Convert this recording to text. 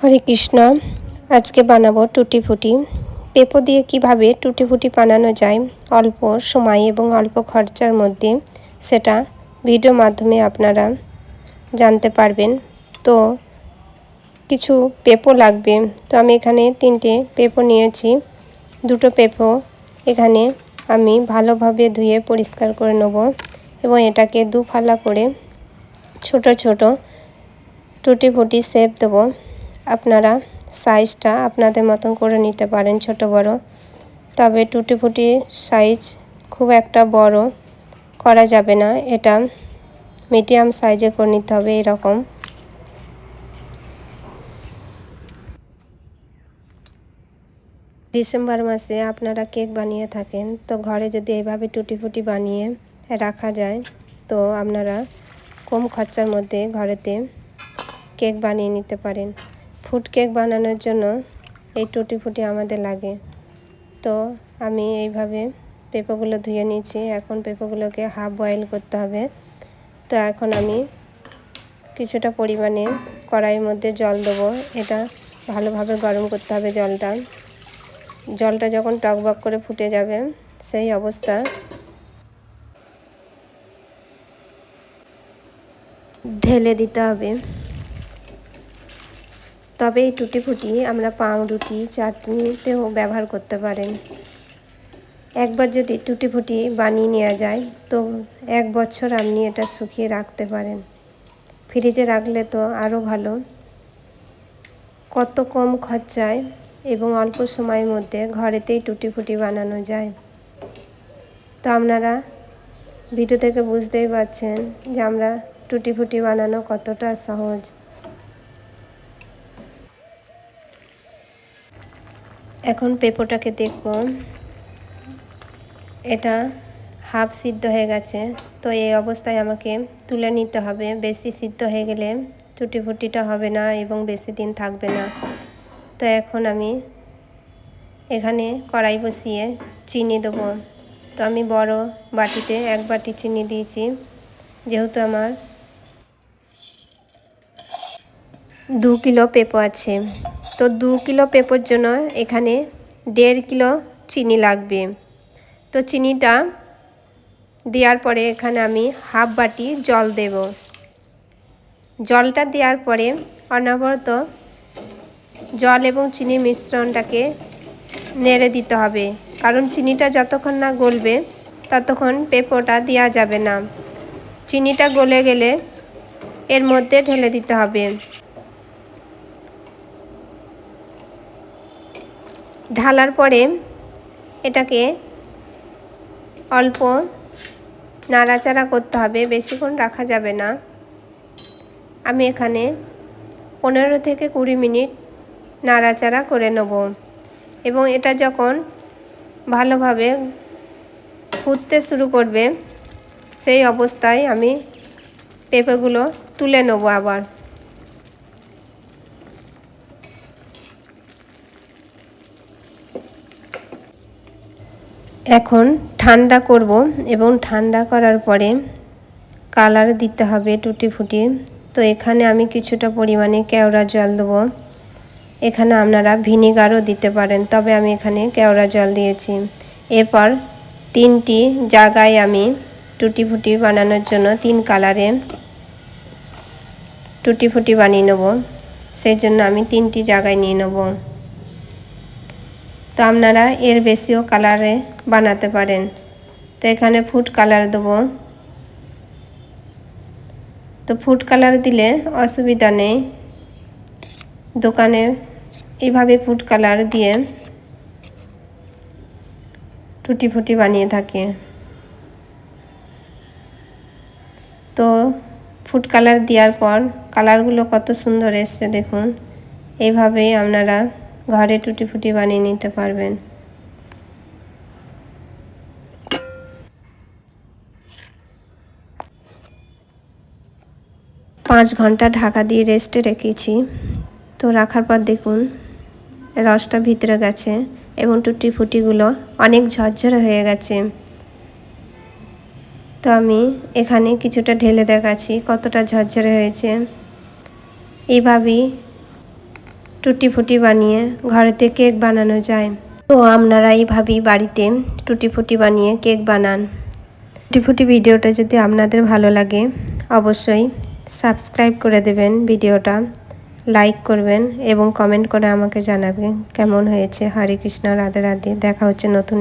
হরে কৃষ্ণ, আজকে বানাবো টুটি ফুটি পেঁপো দিয়ে কীভাবে টুটি ফুটি বানানো যায়, অল্প সময় এবং অল্প খরচার মধ্যে সেটা ভিডিও মাধ্যমে আপনারা জানতে পারবেন। তো কিছু পেঁপো লাগবে, তো আমি এখানে তিনটে পেঁপো নিয়েছি। দুটো পেঁপো এখানে আমি ভালোভাবে ধুয়ে পরিষ্কার করে নেব এবং এটাকে দু ফালা করে ছোট ছোট টুটি ফুটি শেপ দেবো। আপনারা সাইজটা আপনাদের মতন করে নিতে পারেন ছোট বড়। তবে টুটি ফুটি সাইজ খুব একটা বড় করা যাবে না। এটা মিডিয়াম সাইজে করে নিতে হবে এরকম। ডিসেম্বর মাসে আপনারা কেক বানিয়ে থাকেন। তো ঘরে যদি এইভাবে টুটি ফুটি বানিয়ে রাখা যায়, তো আপনারা কম খরচার মধ্যে ঘরেতে কেক বানিয়ে নিতে পারেন। ফুড কেক বানানোর জন্য এই টুটি ফুটি আমাদের লাগে। তো আমি এইভাবে পেঁপোগুলো ধুয়ে নিয়েছি। এখন পেঁপোগুলোকে হাফ বয়েল করতে হবে। তো এখন আমি কিছুটা পরিমাণে কড়াইয়ের মধ্যে জল দেবো। এটা ভালোভাবে গরম করতে হবে জলটা। জলটা যখন টকবক করে ফুটে যাবে, সেই অবস্থা। ঢেলে দিতে হবে। তবে এই টুটি ফুটি আমরা পাউরুটি চাটনিতেও ব্যবহার করতে পারেন। একবার যদি টুটি ফুটি বানিয়ে নেওয়া যায়, তো এক বছর আপনি এটা শুকিয়ে রাখতে পারেন। ফ্রিজে রাখলে তো আরও ভালো। কত কম খরচায় এবং অল্প সময়ের মধ্যে ঘরেতেই টুটি ফুটি বানানো যায়। তো আপনারা ভিডিও থেকে বুঝতেই পারছেন যে আমরা টুটি ফুটি বানানো কতটা সহজ। এখন পেঁপোটাকে দেখব। এটা হাফ সিদ্ধ হয়ে গেছে, তো এই অবস্থায় আমাকে তুলে নিতে হবে। বেশি সিদ্ধ হয়ে গেলে টুটি ফুটিটা হবে না এবং বেশি দিন থাকবে না। তো এখন আমি এখানে কড়াই বসিয়ে চিনি দেবো। তো আমি বড় বাটিতে এক বাটি চিনি দিয়েছি, যেহেতু আমার দু কিলো পেঁপো আছে। তো দু কিলো পেঁপোর জন্য এখানে দেড় কিলো চিনি লাগবে। তো চিনিটা দেওয়ার পরে এখানে আমি হাফ বাটি জল দেব। জলটা দেওয়ার পরে অনবরত জল এবং চিনির মিশ্রণটাকে নেড়ে দিতে হবে। কারণ চিনিটা যতক্ষণ না গলবে, ততক্ষণ পেঁপোটা দেওয়া যাবে না। চিনিটা গলে গেলে এর মধ্যে ঢেলে দিতে হবে। ঢালার পরে এটাকে অল্প নাড়াচাড়া করতে হবে, বেশিক্ষণ রাখা যাবে না। আমি এখানে পনেরো থেকে কুড়ি মিনিট নাড়াচাড়া করে নেব এবং এটা যখন ভালোভাবে ফুটতে শুরু করবে, সেই অবস্থায় আমি পেঁপেগুলো তুলে নেব আবার। এখন ঠান্ডা করব এবং ঠান্ডা করার পরে কালার দিতে হবে টুটি ফুটি তো এখানে আমি কিছুটা পরিমাণে কেওড়া জল দেবো। এখানে আপনারা ভিনিগারও দিতে পারেন, তবে আমি এখানে কেওড়া জল দিয়েছি। এরপর তিনটি জায়গায় আমি টুটি ফুটি বানানোর জন্য তিন কালারে টুটি ফুটি বানিয়ে নেব। সেই জন্য আমি তিনটি জায়গায় নিয়ে নেব। তো আপনারা এর বেশিও কালারে বানাতে পারেন। তো এখানে ফুড কালার দেবো। তো ফুড কালার দিলে অসুবিধা নেই। দোকানে এইভাবে ফুড কালার দিয়ে টুটি ফুটি বানিয়ে থাকে। তো ফুড কালার দেওয়ার পর কালারগুলো কত সুন্দর এসছে দেখুন। এইভাবেই আপনারা ঘরে টুটি ফুটি বানিয়ে নিতে পারবেন। পাঁচ ঘণ্টা ঢাকা দিয়ে রেস্টে রেখেছি। তো রাখার পর দেখুন, রসটা ভিতরে গেছে এবং টুটি ফুটিগুলো অনেক ঝরঝরে হয়ে গেছে। তো আমি এখানে কিছুটা ঢেলে দেখাচ্ছি কতটা ঝরঝরে হয়েছে। এইভাবেই টুটি ফুটি বানিয়ে ঘরেতে কেক বানানো যায়। তো আপনারা এইভাবেই বাড়িতে টুটি ফুটি বানিয়ে কেক বানান। টুটি ফুটি ভিডিওটা যদি আপনাদের ভালো লাগে, অবশ্যই সাবস্ক্রাইব করে দেবেন ভিডিওটা, লাইক করবেন এবং কমেন্ট করে আমাকে জানাবেন কেমন হয়েছে। হরে কৃষ্ণ, রাধে রাধে, দেখা হচ্ছে নতুন